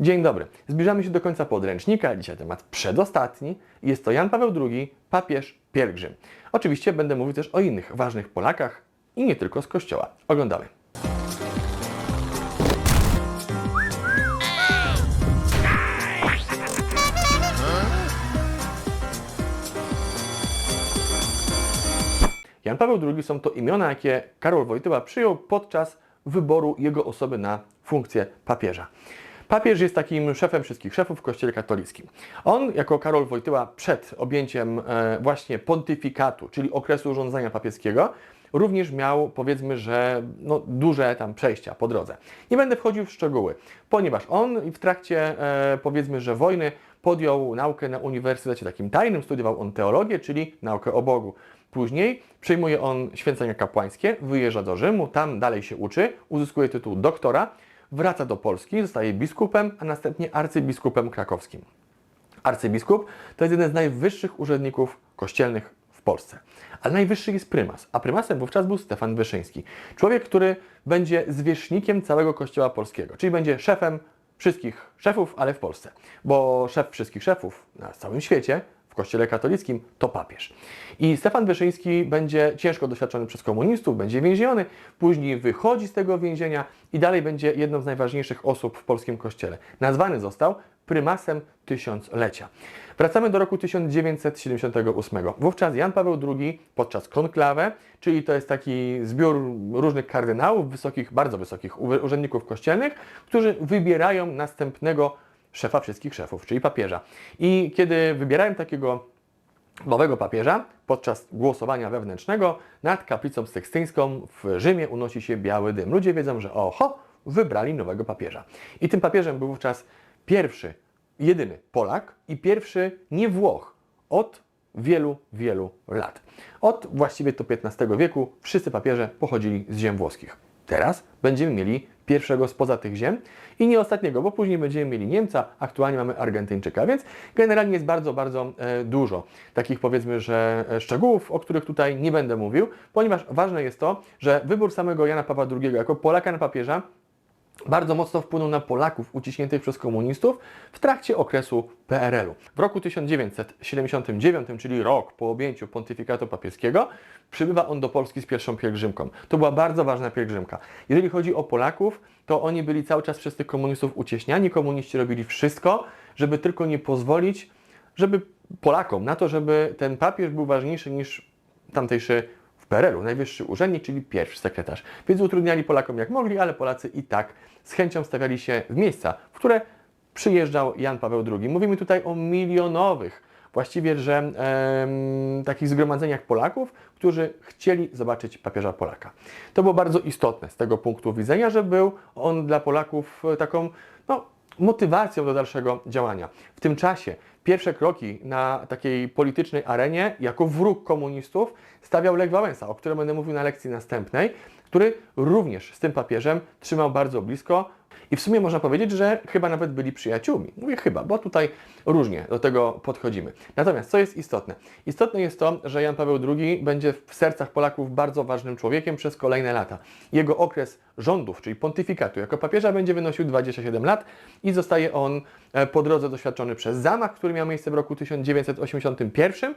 Dzień dobry. Zbliżamy się do końca podręcznika. Dzisiaj temat przedostatni. Jest to Jan Paweł II, papież pielgrzym. Oczywiście będę mówił też o innych ważnych Polakach i nie tylko z kościoła. Oglądamy. Jan Paweł II są to imiona, jakie Karol Wojtyła przyjął podczas wyboru jego osoby na funkcję papieża. Papież jest takim szefem wszystkich szefów w Kościele katolickim. On, jako Karol Wojtyła, przed objęciem e, właśnie pontyfikatu, czyli okresu urządzania papieskiego, również miał, powiedzmy, że no, duże tam przejścia po drodze. Nie będę wchodził w szczegóły, ponieważ on w trakcie, e, powiedzmy, że wojny podjął naukę na uniwersytecie takim tajnym, studiował on teologię, czyli naukę o Bogu. Później przyjmuje on święcenia kapłańskie, wyjeżdża do Rzymu, tam dalej się uczy, uzyskuje tytuł doktora, wraca do Polski, zostaje biskupem, a następnie arcybiskupem krakowskim. Arcybiskup to jest jeden z najwyższych urzędników kościelnych w Polsce. Ale najwyższy jest prymas, a prymasem wówczas był Stefan Wyszyński. Człowiek, który będzie zwierzchnikiem całego kościoła polskiego, czyli będzie szefem wszystkich szefów, ale w Polsce. Bo szef wszystkich szefów na całym świecie kościele katolickim to papież. I Stefan Wyszyński będzie ciężko doświadczony przez komunistów, będzie więziony, później wychodzi z tego więzienia i dalej będzie jedną z najważniejszych osób w polskim kościele. Nazwany został prymasem tysiąclecia. Wracamy do roku 1978. Wówczas Jan Paweł II podczas konklawe, czyli to jest taki zbiór różnych kardynałów, wysokich, bardzo wysokich urzędników kościelnych, którzy wybierają następnego szefa wszystkich szefów, czyli papieża. I kiedy wybierają takiego nowego papieża, podczas głosowania wewnętrznego nad kaplicą sekstyńską w Rzymie unosi się biały dym. Ludzie wiedzą, że oho, wybrali nowego papieża. I tym papieżem był wówczas pierwszy, jedyny Polak i pierwszy nie Włoch od wielu, wielu lat. Od właściwie to XV wieku wszyscy papieże pochodzili z ziem włoskich. Teraz będziemy mieli pierwszego spoza tych ziem i nie ostatniego, bo później będziemy mieli Niemca, aktualnie mamy Argentyńczyka, więc generalnie jest bardzo, bardzo e, dużo takich powiedzmy, że e, szczegółów, o których tutaj nie będę mówił, ponieważ ważne jest to, że wybór samego Jana Pawła II jako Polaka na papieża bardzo mocno wpłynął na Polaków uciśniętych przez komunistów w trakcie okresu PRL-u. W roku 1979, czyli rok po objęciu pontyfikatu papieskiego, przybywa on do Polski z pierwszą pielgrzymką. To była bardzo ważna pielgrzymka. Jeżeli chodzi o Polaków, to oni byli cały czas przez tych komunistów ucieśniani. Komuniści robili wszystko, żeby tylko nie pozwolić, żeby Polakom na to, żeby ten papież był ważniejszy niż tamtejszy PRL-u, najwyższy urzędnik, czyli pierwszy sekretarz. Więc utrudniali Polakom jak mogli, ale Polacy i tak z chęcią stawiali się w miejsca, w które przyjeżdżał Jan Paweł II. Mówimy tutaj o milionowych, właściwie, że em, takich zgromadzeniach Polaków, którzy chcieli zobaczyć papieża Polaka. To było bardzo istotne z tego punktu widzenia, że był on dla Polaków e, taką, no, motywacją do dalszego działania. W tym czasie pierwsze kroki na takiej politycznej arenie jako wróg komunistów stawiał Lech Wałęsa, o którym będę mówił na lekcji następnej, który również z tym papieżem trzymał bardzo blisko i w sumie można powiedzieć, że chyba nawet byli przyjaciółmi. Mówię chyba, bo tutaj różnie do tego podchodzimy. Natomiast co jest istotne? Istotne jest to, że Jan Paweł II będzie w sercach Polaków bardzo ważnym człowiekiem przez kolejne lata. Jego okres rządów, czyli pontyfikatu jako papieża będzie wynosił 27 lat i zostaje on e, po drodze doświadczony przez zamach, który miał miejsce w roku 1981.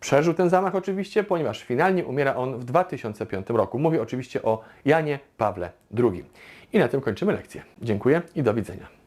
Przeżył ten zamach oczywiście, ponieważ finalnie umiera on w 2005 roku. Mówię oczywiście o Janie Pawle II. I na tym kończymy lekcję. Dziękuję i do widzenia.